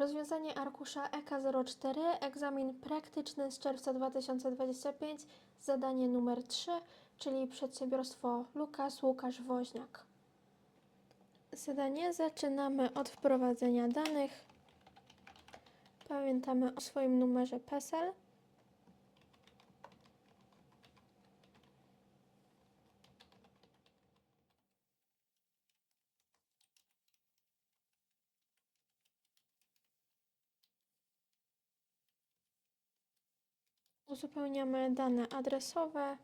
Rozwiązanie arkusza E EK04, egzamin praktyczny z czerwca 2025, zadanie numer 3, czyli przedsiębiorstwo Lukas Łukasz Woźniak. Zadanie zaczynamy od wprowadzenia danych. Pamiętamy o swoim numerze PESEL. Uzupełniamy dane adresowe.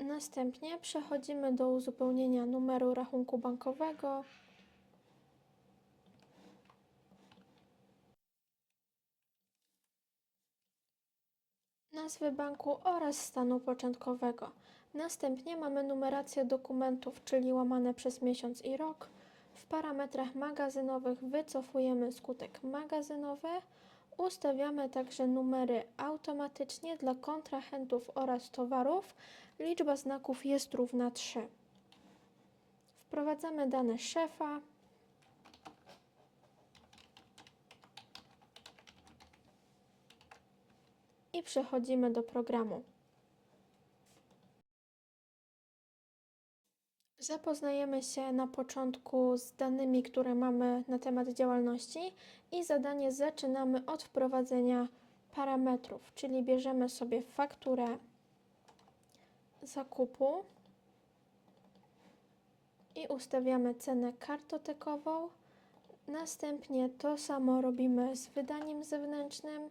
Następnie przechodzimy do uzupełnienia numeru rachunku bankowego. Nazwy banku oraz stanu początkowego. Następnie mamy numerację dokumentów, czyli łamane przez miesiąc i rok. W parametrach magazynowych wycofujemy skutek magazynowy. Ustawiamy także numery automatycznie dla kontrahentów oraz towarów. Liczba znaków jest równa 3. Wprowadzamy dane szefa. I przechodzimy do programu. Zapoznajemy się na początku z danymi, które mamy na temat działalności i zadanie zaczynamy od wprowadzenia parametrów, czyli bierzemy sobie fakturę zakupu i ustawiamy cenę kartotekową. Następnie to samo robimy z wydaniem zewnętrznym,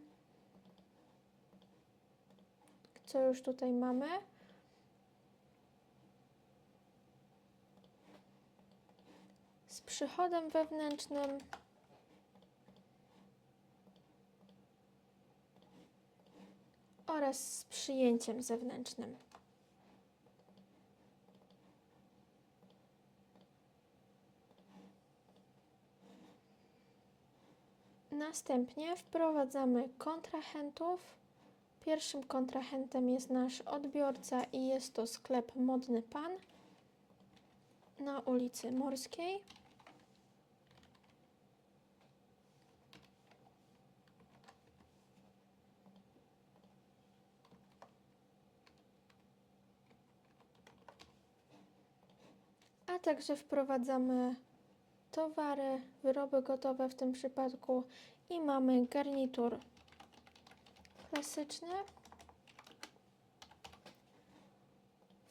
co już tutaj mamy. z przychodem wewnętrznym. oraz z przyjęciem zewnętrznym. Następnie wprowadzamy kontrahentów. Pierwszym kontrahentem jest nasz odbiorca i jest to sklep Modny Pan na ulicy Morskiej. A także wprowadzamy towary, wyroby gotowe w tym przypadku i mamy garnitur klasyczny.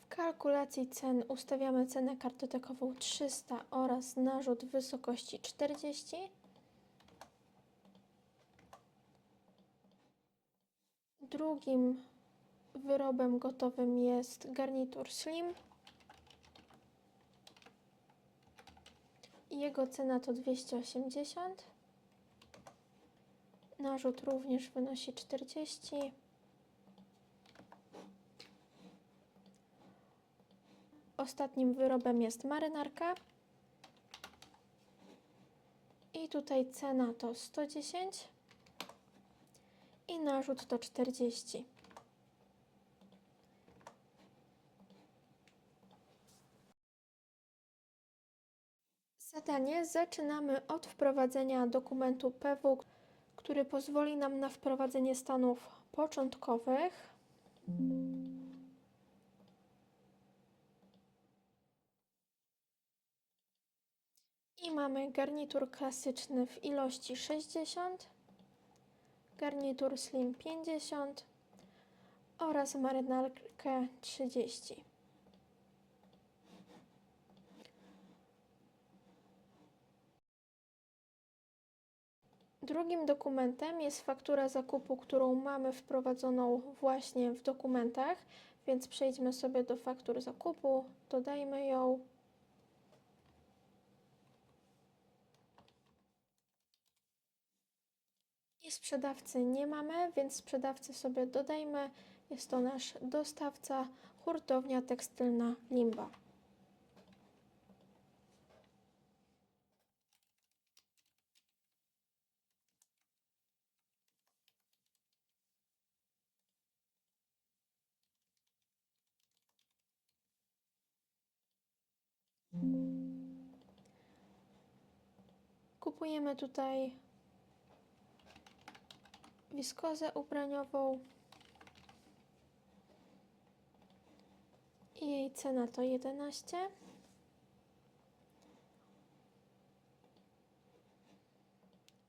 W kalkulacji cen ustawiamy cenę kartotekową 300 oraz narzut wysokości 40. Drugim wyrobem gotowym jest garnitur slim. Jego cena to 280. Narzut również wynosi 40. Ostatnim wyrobem jest marynarka. I tutaj cena to 110 i narzut to 40. Zadanie zaczynamy od wprowadzenia dokumentu PW, który pozwoli nam na wprowadzenie stanów początkowych. I mamy garnitur klasyczny w ilości 60, garnitur slim 50 oraz marynarkę 30. Drugim dokumentem jest faktura zakupu, którą mamy wprowadzoną właśnie w dokumentach, więc przejdźmy sobie do faktur zakupu, dodajmy ją. I sprzedawcy nie mamy, więc sprzedawcy sobie dodajmy. Jest to nasz dostawca, hurtownia tekstylna Limba. Kupujemy tutaj wiskozę ubraniową. I jej cena to 11.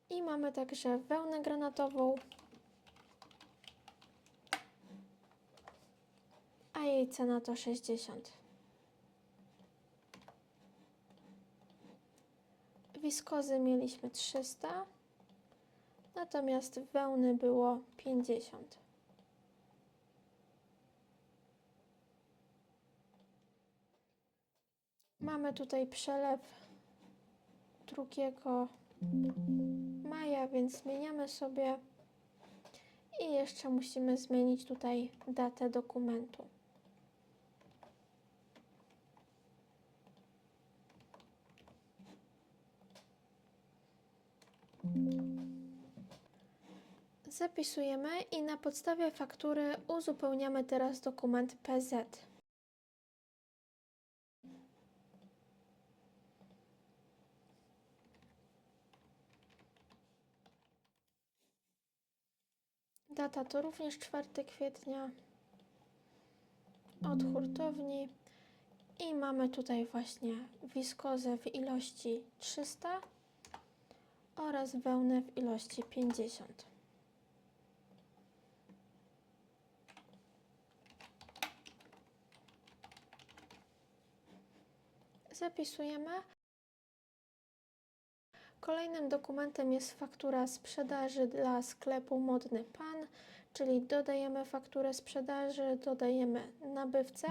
I mamy także wełnę granatową. A jej cena to 60. Wiskozy mieliśmy 300, natomiast wełny było 50. Mamy tutaj przelew 2 maja, więc zmieniamy sobie i jeszcze musimy zmienić tutaj datę dokumentu. Zapisujemy i na podstawie faktury uzupełniamy teraz dokument PZ. Data to również 4 kwietnia. Od hurtowni i mamy tutaj właśnie wiskozę w ilości 300 oraz wełnę w ilości 50. Zapisujemy. Kolejnym dokumentem jest faktura sprzedaży dla sklepu Modny Pan, czyli dodajemy fakturę sprzedaży, dodajemy nabywcę,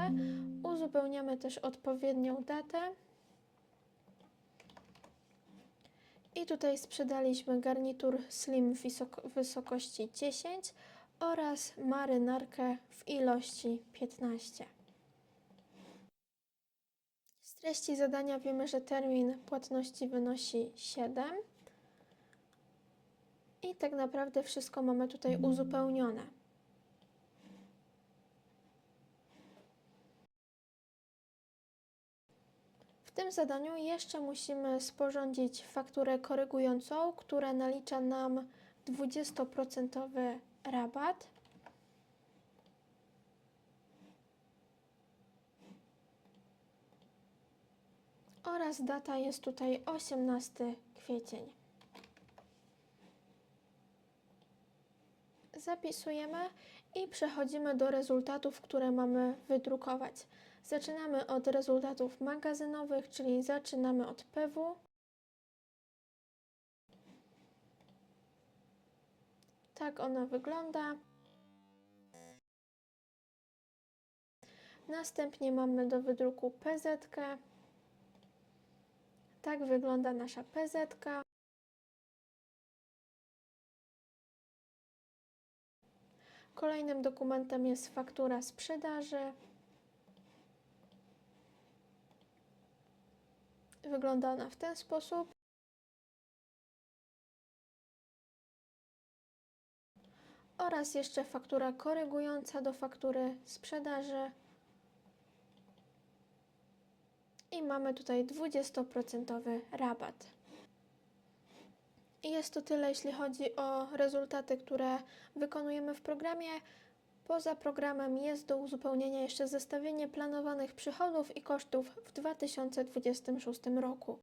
uzupełniamy też odpowiednią datę. I tutaj sprzedaliśmy garnitur slim w wysok- wysokości 10 oraz marynarkę w ilości 15. Z treści zadania wiemy, że termin płatności wynosi 7. I tak naprawdę wszystko mamy tutaj uzupełnione. Tym zadaniu jeszcze musimy sporządzić fakturę korygującą, która nalicza nam 20% rabat. Oraz data jest tutaj 18 kwiecień. Zapisujemy i przechodzimy do rezultatów, które mamy wydrukować. Zaczynamy od rezultatów magazynowych, czyli zaczynamy od PW. Tak ona wygląda. Następnie mamy do wydruku PZ. -kę. Tak wygląda nasza PZ. -ka. Kolejnym dokumentem jest faktura sprzedaży. Wygląda ona w ten sposób. Oraz jeszcze faktura korygująca do faktury sprzedaży. I mamy tutaj 20% rabat. I jest to tyle, jeśli chodzi o rezultaty, które wykonujemy w programie. Poza programem jest do uzupełnienia jeszcze zestawienie planowanych przychodów i kosztów w 2026 roku.